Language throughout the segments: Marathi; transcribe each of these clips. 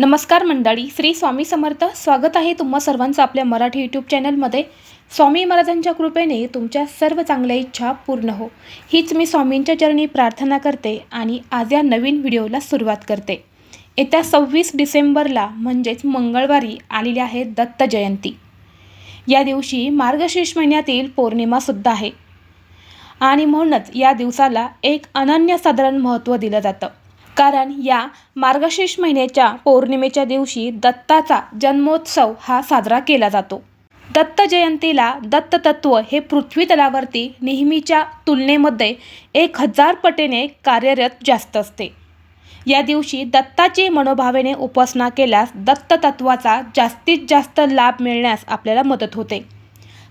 नमस्कार मंडळी श्री स्वामी समर्थ. स्वागत आहे तुम्हा सर्वांचं आपल्या मराठी यूट्यूब चॅनलमध्ये स्वामी महाराजांच्या कृपेने तुमच्या सर्व चांगल्या इच्छा पूर्ण हो. हीच मी स्वामींच्या चरणी प्रार्थना करते आणि आज या नवीन व्हिडिओला सुरुवात करते. येत्या सव्वीस डिसेंबरला म्हणजेच मंगळवारी आलेली आहे दत्त जयंती. या दिवशी मार्गशीर्ष महिन्यातील पौर्णिमासुद्धा आहे. आणि म्हणूनच या दिवसाला एक अनन्यसाधारण महत्त्व दिलं जातं. कारण या मार्गशीर्ष महिन्याच्या पौर्णिमेच्या दिवशी दत्ताचा जन्मोत्सव हा साजरा केला जातो. दत्त जयंतीला दत्ततत्व हे पृथ्वी तलावरती नेहमीच्या तुलनेमध्ये एक हजार पटीने कार्यरत जास्त असते. या दिवशी दत्ताची मनोभावेने उपासना केल्यास दत्ततत्वाचा जास्तीत जास्त लाभ मिळण्यास आपल्याला मदत होते.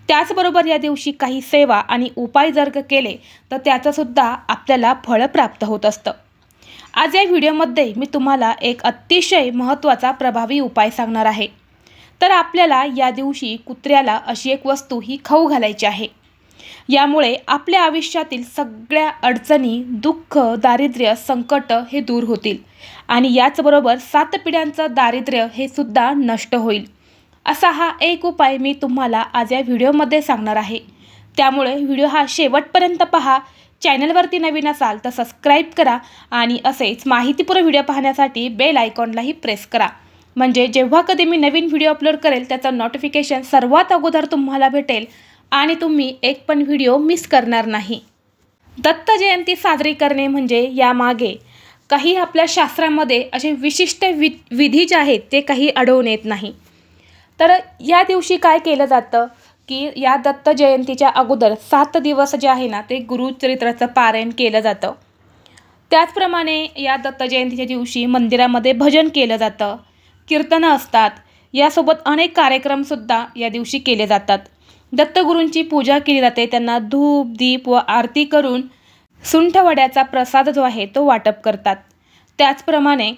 त्याचबरोबर या दिवशी काही सेवा आणि उपाय जर केले तर त्याचंसुद्धा आपल्याला फळ प्राप्त होत असतं. आज या व्हिडिओमध्ये मी तुम्हाला एक अतिशय महत्त्वाचा प्रभावी उपाय सांगणार आहे. तर आपल्याला या दिवशी कुत्र्याला अशी एक वस्तू ही खाऊ घालायची आहे. यामुळे आपल्या आयुष्यातील सगळ्या अडचणी दुःख दारिद्र्य संकट हे दूर होतील आणि याचबरोबर सात पिढ्यांचं दारिद्र्य हे सुद्धा नष्ट होईल. असा हा एक उपाय मी तुम्हाला आज या व्हिडिओमध्ये सांगणार आहे. त्यामुळे व्हिडिओ हा शेवटपर्यंत पहा. चॅनलवरती नवीन असाल तर सबस्क्राईब करा आणि असेच माहितीपूर्ण व्हिडिओ पाहण्यासाठी बेल आयकॉनलाही प्रेस करा. म्हणजे जेव्हा कधी मी नवीन व्हिडिओ अपलोड करेल त्याचं नोटिफिकेशन सर्वात अगोदर तुम्हाला भेटेल आणि तुम्ही एक पण व्हिडिओ मिस करणार नाही. दत्त जयंती साजरी करणे म्हणजे यामागे काही आपल्या शास्त्रामध्ये असे विशिष्ट वि विधी जे आहेत ते काही अडवून येत नाही. तर या दिवशी काय केलं जातं? की या दत्त जयंतीच्या अगोदर सात दिवस जे आहे ना ते गुरुचरित्राचं पारायण केलं जातं. त्याचप्रमाणे या दत्त जयंतीच्या दिवशी मंदिरामध्ये भजन केलं जातं कीर्तनं असतात यासोबत अनेक कार्यक्रमसुद्धा या दिवशी केले जातात. दत्तगुरूंची पूजा केली जाते त्यांना धूप दीप व आरती करून सुंठवड्याचा प्रसाद जो आहे तो वाटप करतात. त्याचप्रमाणे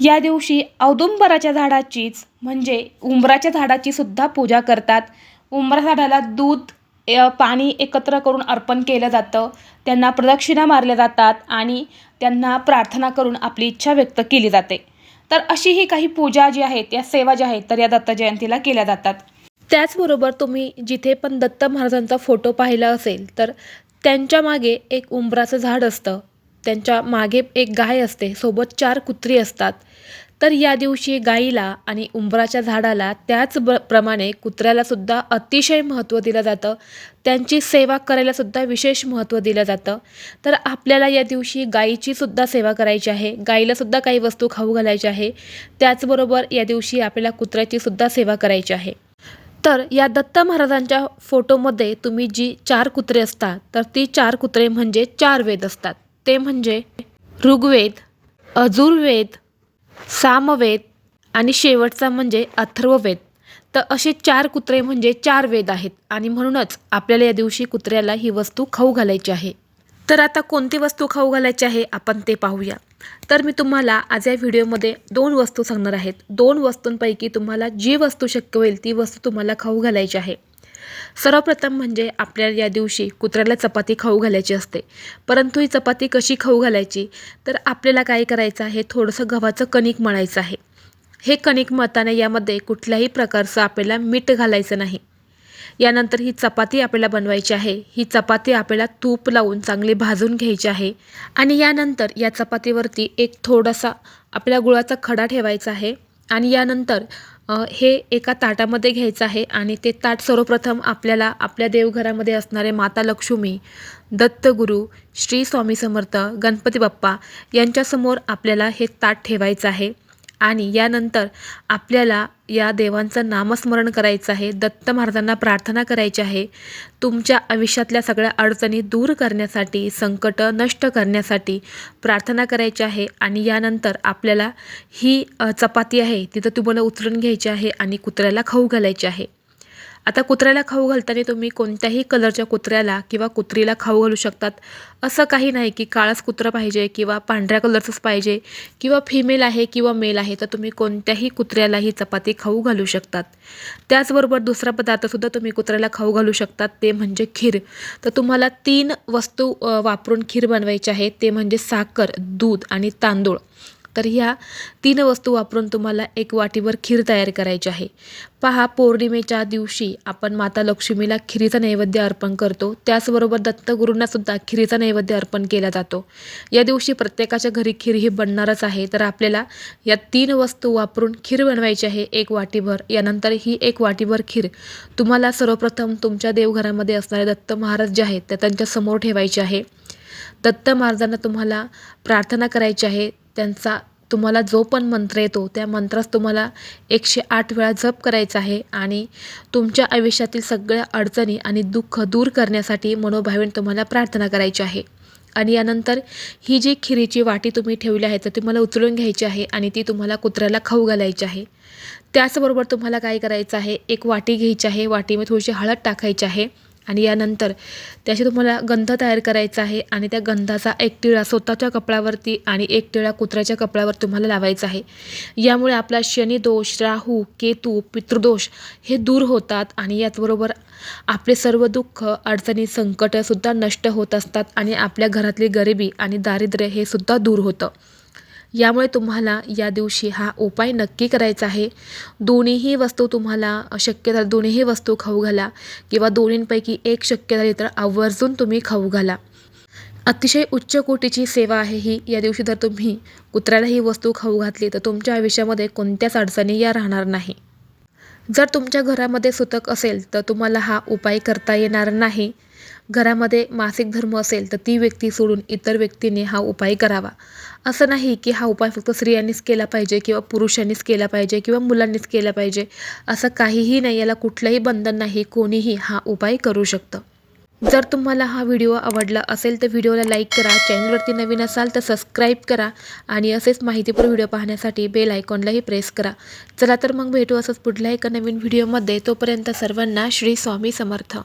या दिवशी औदुंबराच्या झाडाचीच म्हणजे उंबराच्या झाडाची सुद्धा पूजा करतात. उंबरा झाडाला दूध पाणी एकत्र करून अर्पण केलं जातं. त्यांना प्रदक्षिणा मारल्या जातात आणि त्यांना प्रार्थना करून आपली इच्छा व्यक्त केली जाते. तर अशी ही काही पूजा जी आहेत या सेवा ज्या आहेत तर या दत्त जयंतीला केल्या जातात. त्याचबरोबर तुम्ही जिथे पण दत्त महाराजांचा फोटो पाहिला असेल तर त्यांच्या मागे एक उंबराचं झाड असतं. त्यांच्या मागे एक गाय असते. सोबत चार कुत्री असतात. तर या दिवशी गाईला आणि उंबराच्या झाडाला त्याच ब प्रमाणे कुत्र्यालासुद्धा अतिशय महत्त्व दिलं जातं. त्यांची सेवा करायलासुद्धा विशेष महत्त्व दिलं जातं. तर आपल्याला या दिवशी गाईचीसुद्धा सेवा करायची आहे. गाईलासुद्धा काही वस्तू खाऊ घालायची आहे. त्याचबरोबर या दिवशी आपल्याला कुत्र्याचीसुद्धा सेवा करायची आहे. तर या दत्त महाराजांच्या फोटोमध्ये तुम्ही जी चार कुत्रे असतात तर ती चार कुत्रे म्हणजे चार वेद असतात. ते म्हणजे ऋग्वेद अजुर्वेद सामवेद आणि शेवटचा म्हणजे अथर्ववेद. तर असे चार कुत्रे म्हणजे चार वेद आहेत आणि म्हणूनच आपल्याला या दिवशी कुत्र्याला ही वस्तू खाऊ घालायची आहे. तर आता कोणती वस्तू खाऊ घालायची आहे आपण ते पाहूया. तर मी तुम्हाला आज या व्हिडिओमध्ये दोन वस्तू सांगणार आहेत. दोन वस्तूंपैकी तुम्हाला जी वस्तू शक्य होईल ती वस्तू तुम्हाला खाऊ घालायची आहे. सर्वप्रथम म्हणजे आपल्याला या दिवशी कुत्र्याला चपाती खाऊ घालायची असते. परंतु ही चपाती कशी खाऊ घालायची? तर आपल्याला काय करायचं आहे? थोडंसं गव्हाचं कणिक मळायचं आहे. हे कणिक मळताना यामध्ये कुठल्याही प्रकारचं आपल्याला मीठ घालायचं नाही. यानंतर ही चपाती आपल्याला बनवायची आहे. ही चपाती आपल्याला तूप लावून चांगली भाजून घ्यायची आहे. आणि यानंतर या चपातीवरती एक थोडासा आपल्या गुळाचा खडा ठेवायचा आहे. आणि यानंतर हे एका ताटामध्ये घ्यायचं आहे आणि ते ताट सर्वप्रथम आपल्याला आपल्या देवघरामध्ये असणारे माता लक्ष्मी दत्तगुरू श्री स्वामी समर्थ गणपती बाप्पा यांच्यासमोर आपल्याला हे ताट ठेवायचं आहे. आणि यानंतर आपल्याला या देवांचं नामस्मरण करायचं आहे दत्त महाराजांना प्रार्थना करायची आहे. तुमच्या आयुष्यातल्या सगळ्या अडचणी दूर करण्यासाठी संकटं नष्ट करण्यासाठी प्रार्थना करायची आहे आणि यानंतर आपल्याला ही चपाती आहे तिथं तुम्हाला उचलून घ्यायची आहे आणि कुत्र्याला खाऊ घालायची आहे. आता कुत्र्याला खाऊ घालताना तुम्ही कोणत्याही कलरच्या कुत्र्याला किंवा कुत्रीला खाऊ घालू शकतात. असं काही नाही की काळाच कुत्रं पाहिजे किंवा पांढऱ्या कलरचंच पाहिजे किंवा फिमेल आहे किंवा मेल आहे तर तुम्ही कोणत्याही कुत्र्याला ही चपाती खाऊ घालू शकतात. त्याचबरोबर दुसरा पदार्थसुद्धा तुम्ही कुत्र्याला खाऊ घालू शकतात ते म्हणजे खीर. तर तुम्हाला तीन वस्तू वापरून खीर बनवायची आहे. ते म्हणजे साखर दूध आणि तांदूळ. तर ह्या तीन वस्तू वापरून तुम्हाला एक वाटीभर खीर तयार करायची आहे. पहा पौर्णिमेच्या दिवशी आपण माता लक्ष्मीला खिरीचा नैवेद्य अर्पण करतो. त्याचबरोबर दत्तगुरूंनासुद्धा खिरीचा नैवेद्य अर्पण केला जातो. या दिवशी प्रत्येकाच्या घरी खीर ही बनणारच आहे. तर आपल्याला या तीन वस्तू वापरून खीर बनवायची आहे एक वाटीभर. यानंतर ही एक वाटीभर खीर तुम्हाला सर्वप्रथम तुमच्या देवघरामध्ये असणारे दत्त महाराज जे आहेत ते त्यांच्यासमोर ठेवायचे आहे. दत्त महाराजांना तुम्हाला प्रार्थना करायची आहे. त्यांचा तुम्हाला जो पण मंत्र येतो त्या मंत्रास तुम्हाला एकशे आठ वेळा जप करायचा आहे आणि तुमच्या आयुष्यातील सगळ्या अडचणी आणि दुःख दूर करण्यासाठी मनोभावेन तुम्हाला प्रार्थना करायची आहे. आणि यानंतर ही जी खिरीची वाटी तुम्ही ठेवली आहे तर तुम्हाला उचलून घ्यायची आहे आणि ती तुम्हाला कुत्र्याला खाऊ घालायची आहे. त्याचबरोबर तुम्हाला काय करायचं आहे? एक वाटी घ्यायची आहे. वाटीमध्ये थोडीशी हळद टाकायची आहे. आणि यानंतर त्याशी तुम्हाला गंध तयार करायचा आहे आणि त्या गंधाचा एक टिळा स्वतःच्या कपड्यावरती आणि एक टिळा कुत्र्याच्या कपड्यावर तुम्हाला लावायचा आहे. यामुळे आपला शनिदोष राहू केतू पितृदोष हे दूर होतात आणि याचबरोबर आपले सर्व दुःख अडचणी संकटसुद्धा नष्ट होत असतात आणि आपल्या घरातली गरिबी आणि दारिद्र्य हे सुद्धा दूर होतं. यामुळे तुम्हाला या दिवशी हा उपाय नक्की करायचा आहे. दोन्हीही वस्तू तुम्हाला शक्य दोन्हीही वस्तू खाऊ घाला किंवा दोन्हींपैकी एक शक्य झाली तर आवर्जून तुम्ही खाऊ घाला. अतिशय उच्च कोटीची सेवा आहे ही. या दिवशी जर तुम्ही कुत्र्याला ही वस्तू खाऊ घातली तर तुमच्या आयुष्यामध्ये कोणत्याच अडचणी या राहणार नाही. जर तुमच्या घरामध्ये सुतक असेल तर तुम्हाला हा उपाय करता येणार नाही. घरामध्ये मासिक धर्म असेल तर ती व्यक्ती सोडून इतर व्यक्तीने हा उपाय करावा. असं नाही की हा उपाय फक्त स्त्रियांनीच केला पाहिजे किंवा पुरुषांनीच केला पाहिजे किंवा मुलांनीच केला पाहिजे. असं काहीही नाही याला कुठलंही बंधन नाही कोणीही हा उपाय करू शकतं. जर तुम्हाला हा व्हिडिओ आवडला असेल तर व्हिडिओला लाईक करा चॅनलवरती नवीन असाल तर सबस्क्राईब करा आणि असेच माहितीपूर्ण व्हिडिओ पाहण्यासाठी बेल आयकॉनलाही प्रेस करा. चला तर मग भेटू असंच पुढल्या एका नवीन व्हिडिओमध्ये. तोपर्यंत सर्वांना श्री स्वामी समर्थ.